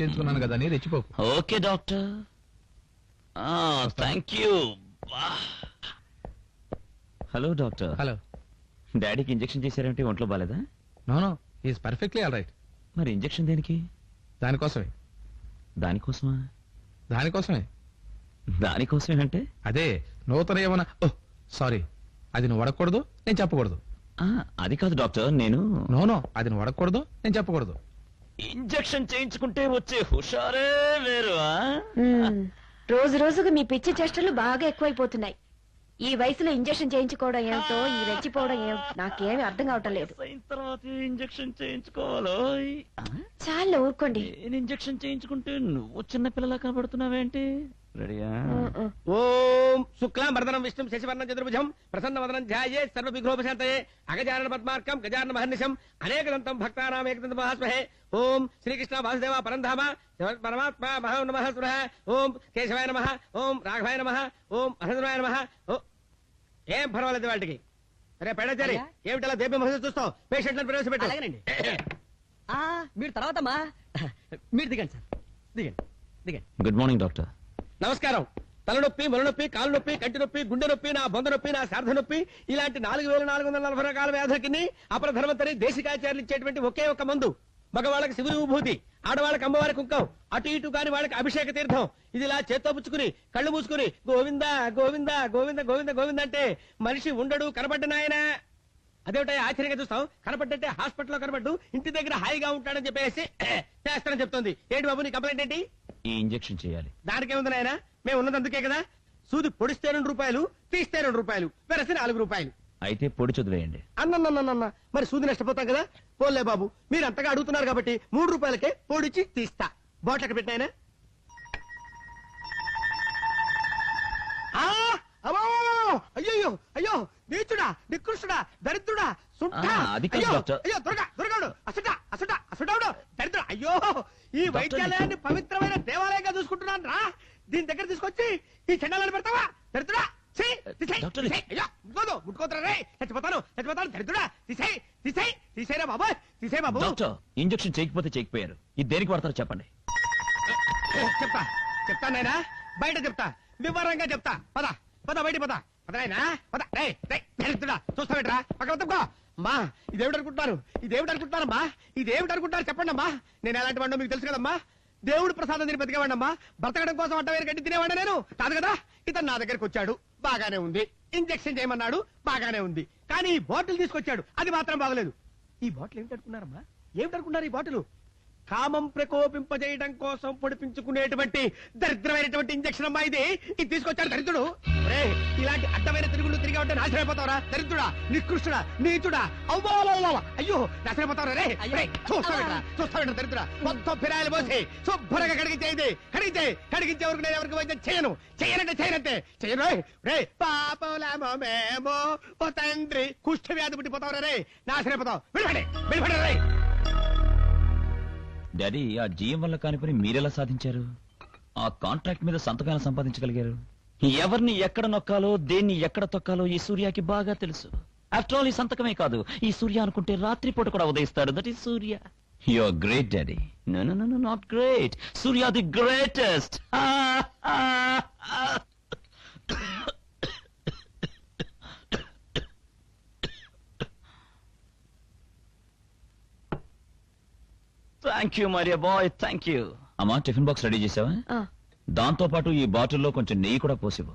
చేయించుకున్నాను కదా అని రెచ్చిపోకు. Okay doctor. Thank you hello doctor. Hello. డాడీకి ఇంజెక్షన్ చేశారంటే ఒంట్లో బాలేదా? No no is perfectly all right మరి ఇంజెక్షన్ దేనికి? దానికోసమే. దానికోసమా? దానికోసమే. దానికోసమే అంటే? అదే నూతన ఏమన్నా ఓ సారీ. అది నువ్వు అడగకూడదు నేను చెప్పకూడదు. ఆ, అది కాదు డాక్టర్ నేను నో నో అది నువ్వు అడగకూడదు నేను చెప్పకూడదు. ఇంజెక్షన్ చేయించుకుంటే వచ్చే హుషారే వేరు. రోజు రోజుకు మీ పిచ్చి చేష్టలు బాగా ఎక్కువైపోతున్నాయి. ఈ వయసులో ఇంజెక్షన్ చేయించుకోవడం ఏమిటో ఈ రెచ్చిపోవడం ఏమిటో నాకేమీ అర్థం కావటం లేదు. తర్వాత ఇంజెక్షన్ చేయించుకోవాలో? చాలా ఊరుకోండి. నేను ఇంజెక్షన్ చేయించుకుంటే నువ్వు చిన్న పిల్లలా కనబడుతున్నావేంటి? రెడీయా. ఓం శుక్లాం వరదనం విష్ణుం శశివర్ణం చతుర్భుజం ప్రసన్న వదనం ధ్యాయే సర్వ విఘ్నోపశాంతయే అగజానన పద్మార్కం గజానన మహర్నిశం అనేకదంతం భక్తానాం ఏకదంత మహాస్మహే. ఓం శ్రీకృష్ణ వాసుదేవ పరంధామ పరమాత్మ మహా నమః స్మః ఓం కేశవాయ నమః ఓం రాఘవాయ నమః ఓం మహేంద్రాయ నమః. ఓ ఏం పర్వాలేదు వాళ్ళకి. అరే పెడచారి ఏమిటలా దేవ్య మహర్షి చూస్తావు? పేషెంట్లను ప్రవేశపెట్టు. అలాగేనండి. ఆ, మీరు తర్వాత అమ్మా మీరు దిగండి సార్. దిగండి. దిగండి. Good morning doctor. నమస్కారం. తలనొప్పి మొలనొప్పి కాలు నొప్పి కంటి నొప్పి గుండె నొప్పి నా బొంద నొప్పి నా శారద నొప్పి ఇలాంటి నాలుగు వేల నాలుగు వందల నలభై రకాల వ్యాధులకి అపర ధర్మంతరి దేశికాచార్యులు ఇచ్చేటువంటి ఒకే ఒక మందు. మగవాళ్ళకి శివుని విభూతి ఆడవాళ్ళకి అమ్మవారి కుంకం అటు ఇటు కాని వాళ్ళకి అభిషేక తీర్థం. ఇది ఇలా చేత్తో పుచ్చుకుని కళ్ళు మూసుకుని గోవింద గోవింద గోవింద గోవింద గోవింద అంటే మనిషి ఉండడు కనబడ్డ నాయన. అదేమిటో ఆశ్చర్యంగా చూస్తాం కనపడ్డంటే హాస్పిటల్లో కనబడ్డు ఇంటి దగ్గర హాయిగా ఉంటాడని చెప్పేసి చేస్తానని చెప్తుంది. ఏంటి బాబు నీ కంప్లైంట్ ఏంటి? ఈ ఇంజెక్షన్ చేయాలి. దానికేముంది నాయన? మేము ఉన్నది అందుకే కదా. సూది పొడిస్తే రెండు రూపాయలు తీస్తే రెండు రూపాయలు వెరసి నాలుగు రూపాయలు. అయితే పొడి చదివేయండి అన్నన్నన్నన్న. మరి సూది నష్టపోతాం కదా? పోలే బాబు. మీరు అంతగా అడుగుతున్నారు కాబట్టి మూడు రూపాయలకే పొడిచి తీస్తా. బాటిల్ పెట్టాయన అయ్యో అయ్యో! నీచుడా నికృష్టుడా దరిద్రుడా సుంఠ! ఆ, అది కాదు, అయ్యో! డాక్టర్. అయ్యో దొరక దొరకడు అసట అసట అసటవుడు దరిద్రుడు అయ్యో ఈ వైద్యాలయాన్ని పవిత్రమైన దేవాలయంగా చూసుకుంటున్నాను రా. దీని దగ్గర తీసుకొచ్చి ఈ చెండాలను పెడతావా? దరిద్రుడా? ఛీ, తీసేయ్, డాక్టర్, తీసేయ్. అయ్యో ముట్టుకోదు ముట్టుకోతురా రే. చచ్చిపోతాను చచ్చిపోతాను దరిద్రుడా. తీసేయ్ తీసేయ్ తీసేయరా బాబాయ్. తీసేయ్ బాబు. డాక్టర్ ఇంజెక్షన్ చేయకపోతే చేయకపోయారు. ఇది దేనికి వాడతారో చెప్పండి. చెప్తా చెప్తా నాయనా. బయట చెప్తా. వివరంగా చెప్తా. పద పద బయట పద. పద చూస్తావేట్రా? పక్కన తప్పుకో. అమ్మా ఇదేమిటి అనుకుంటున్నారు. ఇదేమిటి అనుకుంటున్నారమ్మా. ఇదేమిటి అనుకుంటున్నారు. చెప్పండి అమ్మా. నేను ఎలాంటి వాడినో మీకు తెలుసు కదమ్మా. దేవుడు ప్రసాదం తిని బతికేవాడమ్మా బ్రతకడం కోసం అంట వేరే గడ్డి తినేవాడి నేను. కాదు కదా? ఇతను నా దగ్గరికి వచ్చాడు. బాగానే ఉంది. ఇంజెక్షన్ చేయమన్నాడు. బాగానే ఉంది. కానీ ఈ బాటిల్ తీసుకొచ్చాడు. అది మాత్రం బాగలేదు. ఈ బాటిల్ ఏమిటి అనుకున్నారమ్మా? ఏమిటి అనుకున్నారు ఈ బాటిల్? కామం ప్రకోపింపజేయడం కోసం పొడిపించుకునేటువంటి దరిద్రమైనటువంటి ఇంజక్షన్ అమ్మా ఇది. ఇది తీసుకొచ్చాడు దరిద్రుడు. ఒరేయ్, ఇలాంటి అడ్డమైన తిరుగులు తిరిగి ఉంటే నాశనమైపోతావరా. దరిద్రుడా నికృష్టుడా నీచుడా. అవ్వాలవ్వ అయ్యో నాశనమైపోతావరా రే. ఒరేయ్, చూస్తావేంట్రా? చూస్తావేంట్రా దరిద్రుడా? మొత్తం ఫిరాయిలు పోసి శుభ్రంగా కడిగించేది కడిగితే కడిగించే వరకు నేను ఎవరికి వైద్యం చేయను. చేయనంటే చేయనంటే చేయను. రే పాపలమో మేము ఓ తండ్రి కుష్ఠ వ్యాధి పుట్టిపోతావరా రే నాశనమైపోతావు. విడిపడే విడిపడే రే డాడీ ఆ జీఎం వల్ల కాని పని మీరెలా సాధించారు? ఆ కాంట్రాక్ట్ మీద సంతకాలు సంపాదించగలిగారు? ఎవరిని ఎక్కడ నొక్కాలో దేన్ని ఎక్కడ తొక్కాలో ఈ సూర్యకి బాగా తెలుసు. ఆఫ్టర్ ఆల్ ఈ సంతకమే కాదు ఈ సూర్య అనుకుంటే రాత్రిపూట కూడా ఉదయిస్తాడు. That is Surya. Your great daddy. No no no not great Surya the greatest thank you Maria boy thank you అమ్మా టిఫిన్ బాక్స్ రెడీ చేసావా? ఆ, దాంతో పాటు ఈ బాటిల్లో కొంచెం నెయ్యి కూడా పోసివు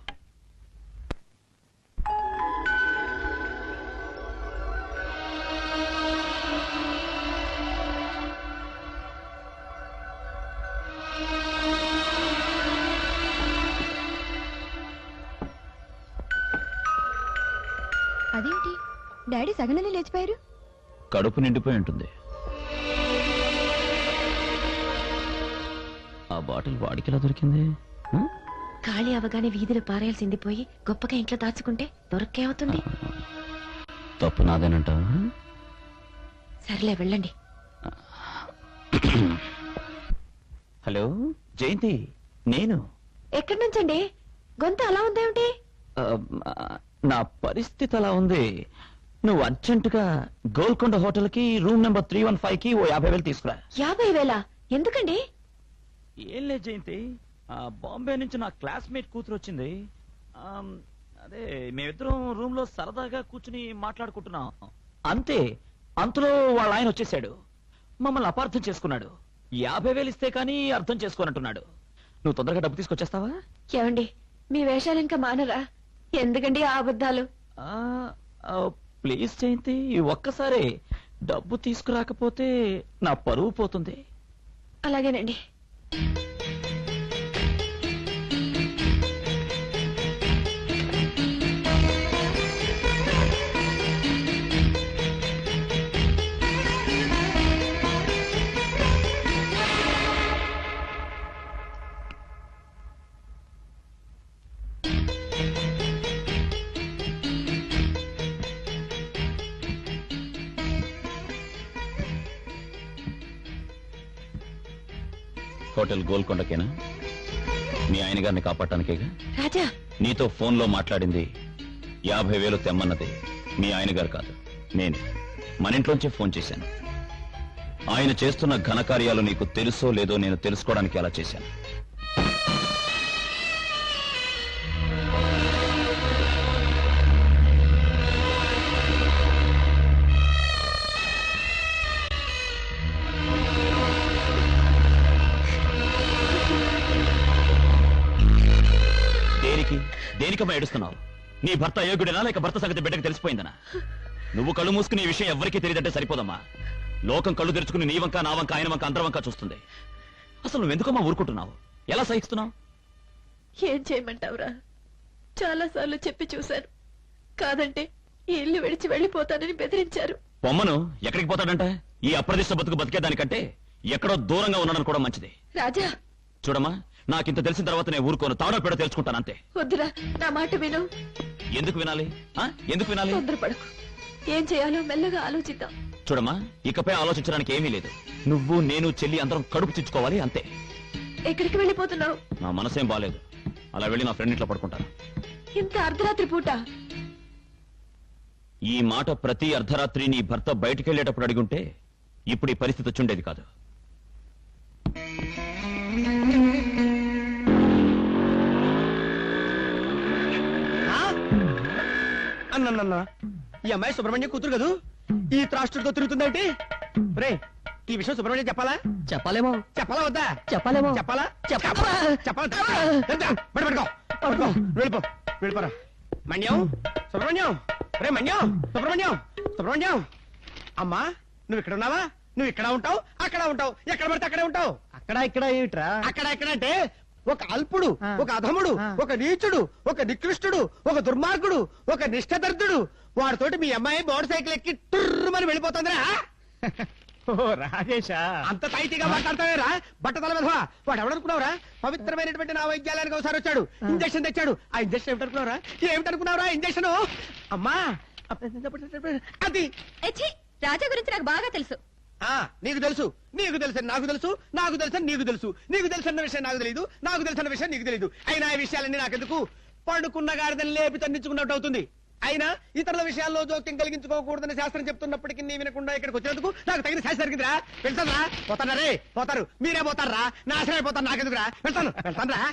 అదేంటి? డాడీ సగనని లేచిపోయారు? కడుపు నిండిపోయి ఉంటుంది. బాటిల్ వాడికి ఎలా దొరికింది? ఖాళీ అవగానే వీధిలో పారేయాల్సింది పోయి గొప్పగా ఇంట్లో దాచుకుంటే దొరక్కే అవుతుంది తప్పు నాదేనంట. సర్లే వెళ్ళండి. హలో జయంతి నేను. ఎక్కడి నుంచండి? గొంతు అలా ఉందేమిటి నా పరిస్థితి అలా ఉంది. నువ్వు అర్జెంటుగా గోల్కొండ హోటల్కి రూమ్ నెంబర్ త్రీ వన్ ఫైవ్కి ఓ యాభై వేలు తీసుకురా. యాభై వేల? ఎందుకండి? ఏం లేదు జయంతి. బాంబే నుంచి నా క్లాస్మేట్ కూతురు వచ్చింది. అదే మేమిద్దరం రూమ్లో సరదాగా కూర్చుని మాట్లాడుకుంటున్నాం. అంతే అంతలో వాళ్ళ ఆయన వచ్చేసాడు మమ్మల్ని అపార్థం చేసుకున్నాడు. యాభై వేలు ఇస్తే కానీ అర్థం చేసుకోనంటున్నాడు నువ్వు తొందరగా డబ్బు తీసుకొచ్చేస్తావా? ఏమండి మీ వేషాలు ఇంకా మానరా? ఎందుకండి ఆ అబద్ధాలు? ప్లీజ్ జయంతి ఒక్కసారి. డబ్బు తీసుకురాకపోతే నా పరువు పోతుంది. అలాగేనండి. Thank you. హోటల్ గోల్కొండకేనా? మీ ఆయన గారిని కాపాడటానికేగా? రాజా! నీతో ఫోన్లో మాట్లాడింది యాభై వేలు తెమ్మన్నది. మీ ఆయన గారు కాదు నేను. మన ఇంట్లోంచే ఫోన్ చేశాను. ఆయన చేస్తున్న ఘనకార్యాలు నీకు తెలుసో లేదో నేను తెలుసుకోవడానికి అలా చేశాను. దేనికమ్మా ఏడుస్తున్నావు. నీ భర్త అయోగ్యుడేనా లేక భర్త సంగతి బిడ్డకు తెలిసిపోయిందనా? నువ్వు కళ్ళు మూసుకుని ఈ విషయం ఎవరికీ తెలియదంటే సరిపోదమ్మా. లోకం కళ్ళు తెరుచుకుని నీ వంక నా వంక ఆయన వంక అందరి వంక చూస్తుంది. అసలు నువ్వెందుకమ్మా ఊరుకుంటున్నావు? ఎలా సహిస్తున్నావు? ఏం చేయమంటావురా? చాలా సార్లు చెప్పి చూశాను. కాదంటే ఈ ఇల్లు విడిచి వెళ్ళిపోతానని బెదిరించారు. పొమ్మను ఎక్కడికి పోతాడంట? ఈ అప్రదిష్ట బతుకు బతికేదానికంటే ఎక్కడో దూరంగా ఉండడం కూడా మంచిది. రాజా! చూడమ్మా నాకింత తెలిసిన తర్వాత నేను ఊరుకోను. తాడో పెడో తెలుసుకుంటాను అంతే. వద్దురా నా మాట విను. ఎందుకు వినాలి? ఆ? ఎందుకు వినాలి? తొందరపడకు. ఏం చేయాలో మెల్లగా ఆలోచిద్దాం. చూడమ్మా ఇకపై ఆలోచించడానికి ఏమీ లేదు. నువ్వు నేను చెల్లి అందరం కడుపు చిచ్చుకోవాలి అంతే. ఎక్కడికి వెళ్ళిపోతున్నావు? నా మనసేం బాలేదు. అలా వెళ్ళి నా ఫ్రెండ్ ఇంట్లో పడుకుంటాను. ఇంత అర్ధరాత్రి పూట. ఈ మాట ప్రతి అర్ధరాత్రి నీ భర్త బయటికెళ్ళేటప్పుడు అడిగుంటే ఇప్పుడు ఈ పరిస్థితి వచ్చుండేది కాదు. అన్నన్న ఈ అమ్మాయి సుబ్రహ్మణ్యం కూతురు కదూ? ఈ త్రాష్ట్రుడితో తిరుగుతుందేంటి? రే ఈ విషయం సుబ్రహ్మణ్యం చెప్పాలా? చెప్పాలేమో. చెప్పాలా వద్దా? చెప్పాలేమో. చెప్పాలా? చెప్పాలా? చెప్పాలా వెళ్ళిపో వెళ్ళిపోరా. మణ్యం సుబ్రహ్మణ్యం. రే మణ్యం సుబ్రహ్మణ్యం సుబ్రహ్మణ్యం. అమ్మా నువ్వు ఇక్కడ ఉన్నావా? నువ్వు ఇక్కడ ఉంటావు అక్కడ ఉంటావు. ఎక్కడ పడితే అక్కడే ఉంటావు. అక్కడ ఇక్కడ ఏమిట్రా? అక్కడ ఎక్కడ అంటే ఒక అల్పుడు. ఒక అధముడు. ఒక నీచుడు ఒక నికృష్టుడు ఒక దుర్మార్గుడు ఒక నిష్ఠదర్దుడు వాడితోటి మీ అమ్మాయి మోటార్ సైకిల్ ఎక్కి టుర్రుమని వెళ్ళిపోతుందిరా ఓ రాజేశా అంత టైటీగా మాట్లాడతావేరా బట్టతల విధవా వాడు ఎవడనుకున్నావురా పవిత్రమైనటువంటి నా వైద్యాలయానికి ఒకసారి వచ్చాడు ఇంజక్షన్ తెచ్చాడు ఆ ఇంజక్షన్ ఏమిటనుకున్నావురా ఏమిటనుకున్నావురా ఇంజక్షన్ అమ్మా అది రాజా గురించి నాకు బాగా తెలుసు ఆ నీకు తెలుసు. నీకు తెలుసు నాకు తెలుసు నాకు తెలుసు నీకు తెలుసు. నీకు తెలుసన్న విషయం నాకు తెలియదు నాకు తెలిసిన విషయం నీకు తెలియదు అయినా ఈ విషయాలన్నీ నాకెందుకు? పండుకున్న గాడిదని లేపి తన్నించుకున్నట్టు అవుతుంది. అయినా ఇతరుల విషయాల్లో జోక్యం కలిగించుకోకూడదని శాస్త్రం చెప్తున్నప్పటికీ నీ వినకుండా ఇక్కడికి వచ్చినందుకు నాకు తగిన శాస్త్రం జరిగిందిరా రా. పోతారా పోతారు. మీరే పోతారా నాశనం అయిపోతారు నాకెందుకురా. వెళ్తాను వెళ్తాను రా.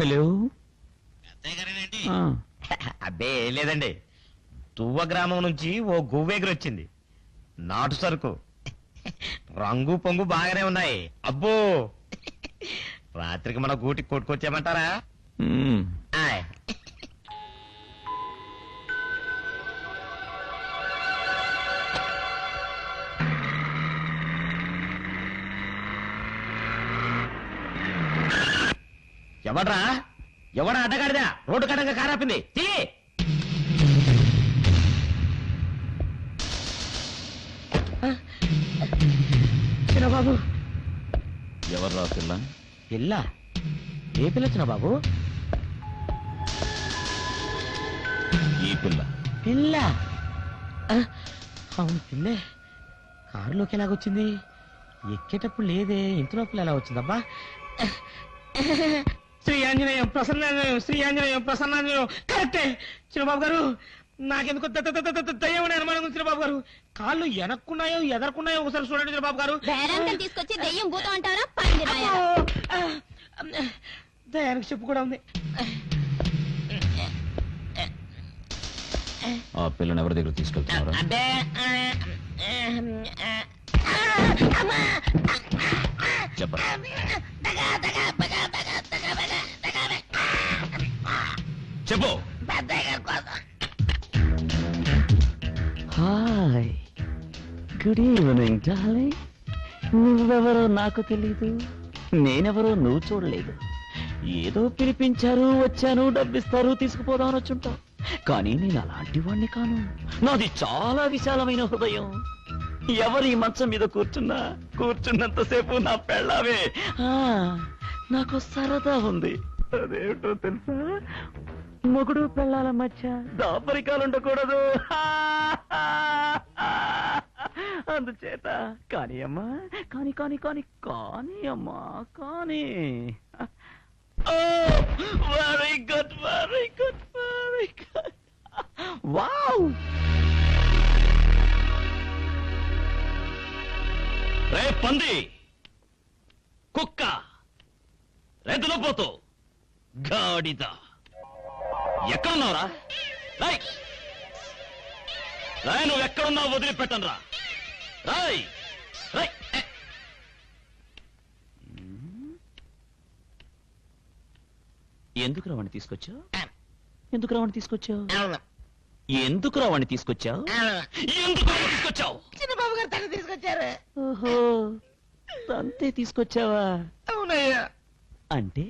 హలో. ఆ, అబ్బే ఏం లేదండి. తువ్వ గ్రామం నుంచి ఓ గువ్వేగిరి వచ్చింది నాటు సరుకు. రంగు పొంగు బాగానే ఉన్నాయి. అబ్బో! రాత్రికి మన గూటికి కొట్టుకొచ్చామంటారా మ్మ్. ఎవడ్రా ఎవడా అడ్డగాడిదా? రోడ్డు కడంగా కారాపింది. తీ చిన్నబాబు. ఎవర్రా పిల్ల? పిల్ల? ఏ పిల్ల చిన్నబాబు? ఈ పిల్ల. పిల్ల? అవును పిల్లే. కారులోకి ఎలాగొచ్చింది ఎక్కేటప్పుడు లేదే. ఇంతలోపల ఎలా వచ్చిందబ్బా? శ్రీ ఆంజనేయం ప్రసన్నాంజనేయం శ్రీ ఆంజనేయం ప్రసన్నాంజనేయం కరెక్టే చిన్నబాబు గారు నాకెందుకు ద- ద- ద- ద- దయ్యం అనే అనుమానం ఉంది చిన్నబాబు గారు కాళ్ళు వెనక్కున్నాయో ఎదరకున్నాయో ఒకసారి చూడండి చిన్నబాబు గారు బేరాంతం తీసుకొచ్చి దెయ్యం భూతం అంటారా దయానికి చెప్పు కూడా ఉంది ఆ పిల్లని ఎవరి దగ్గర తీసుకెళ్తున్నారా అబ్బే చెప్పరా చెప్పు. హాయ్ గుడ్ ఈవినింగ్ డార్లింగ్ నువ్వెవరో నాకు తెలీదు. నేనెవరో నువ్వు చూడలేదు. ఏదో పిలిపించారు వచ్చాను డబ్బిస్తారు తీసుకుపోదామని వచ్చుంటావు కానీ నేను అలాంటి వాడిని కాను. నాది చాలా విశాలమైన హృదయం. ఎవరి మంచం మీద కూర్చున్నా? కూర్చున్నంతసేపు నా పెళ్ళావే. ఆ, నాకు సరదా ఉంది. అదేమిటో తెలుసా? మొగుడు పెళ్ళాల మధ్య. దాపరికాలు ఉండకూడదు అందుచేత కానీ అమ్మా కానీ కానీ కానీ కానీ అమ్మా కానీ. Very good very good very good wow రే పంది. కుక్క. రెద్దులపోతూ గాడిద. ఎక్కడున్నావురా? రాయ్! రాయ్ నువ్వు ఎక్కడున్నావు వదిలిపెట్టను రా రాయ్! రాయ్! ఏ. ఎందుకు రావణ్ణి తీసుకొచ్చావు? ఎందుకు రావణ్ణి తీసుకొచ్చావు? ఎందుకు రావణ్ణి తీసుకొచ్చావు? ఎందుకు తీసుకొచ్చావు? చిన్నబాబు గారు తను తీసుకొచ్చారు. ఓహో తంతే తీసుకొచ్చావా? అవునయ్యా. అంటే?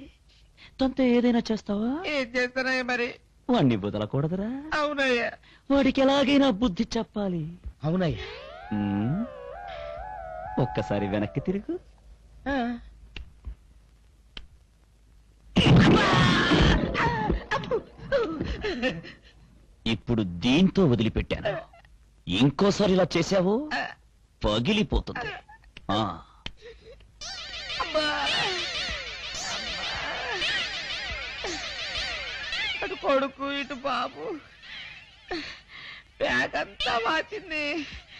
తంతే ఏదైనా చేస్తావా? ఏం చేస్తున్నాయి మరి? వాణ్ణి వదలకూడదురా. అవునయ్యా. వాడికి ఎలాగైనా బుద్ధి చెప్పాలి. అవునయ్యా. ఒక్కసారి వెనక్కి తిరుగు. ఇప్పుడు దీంతో వదిలిపెట్టాను. ఇంకోసారి ఇలా చేశావు పగిలిపోతుంది. ఆ. కొడుకు ఇటు బాబు. బ్యాగ్ అంతా వాచింది.